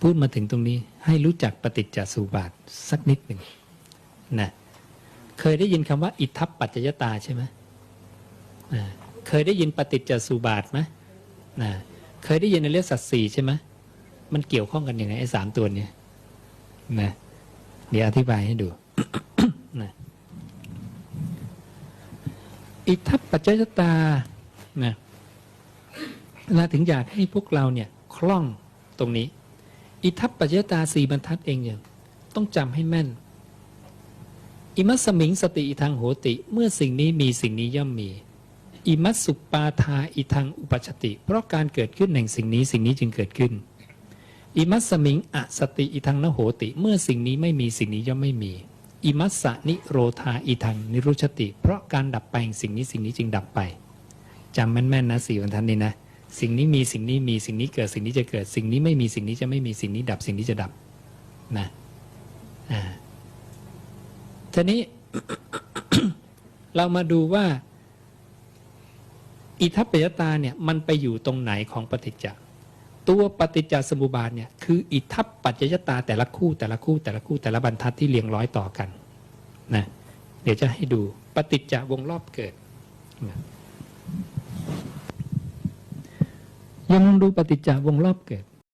พูดมาถึงตรงนี้ให้รู้จักปฏิจจสุบาทสักนิดหนึ่งนะเคยได้ยินคำว่า อิทัปปัจจยตาใช่ไหมอ่าเคยได้ยินปฏิจจสุบาทไหมนะเคยได้ยินในเรื่องสัตว์สี่ใช่ไหมมันเกี่ยวข้องกันยังไงไอ้สามตัวเนี้ยนะเดี๋ยวอธิบายให้ดูนะอิทัปปัจจยตานะเราถึงอยากให้พวกเราเนี่ยคล่องตรงนี้ อิทัปปัจจตาสี่บรรทัดเองเนี่ยต้องจำให้แม่น อิมัสมิงสติอิทังโหติ เมื่อสิ่งนี้มีสิ่งนี้ย่อมมี อิมัสสุปาทาอิทังอุปชติ เพราะการเกิดขึ้นแห่งสิ่งนี้สิ่งนี้จึงเกิดขึ้น อิมัสมิงอสติอิทังนโหติ เมื่อสิ่งนี้ไม่มีสิ่งนี้ย่อมไม่มี อิมัสสะนิโรธาอิทังนิรุชติ เพราะการดับไปแห่งสิ่งนี้สิ่งนี้จึงดับไปจำแม่นๆนะสี่บรรทัดนี้นะ สิ่งนี้มีสิ่งนี้มีสิ่งนี้เกิดสิ่งนี้จะเกิด สิ่งนี้ไม่มีสิ่งนี้จะไม่มีสิ่งนี้ดับสิ่งนี้จะดับนะอ่าทีนี้เรามาดูว่า อิทัปปยตาเนี่ยมันไปอยู่ตรงไหนของปฏิจจตัวปฏิจจสมุปบาทเนี่ยคืออิทัปปัจจยตาแต่ละคู่แต่ละคู่แต่ละคู่แต่ละบรรทัดที่เรียงร้อยต่อกันนะเดี๋ยวจะให้ดูปฏิจจวงรอบเกิดนะ ยังลองดูปฏิจจวงรอบเกิด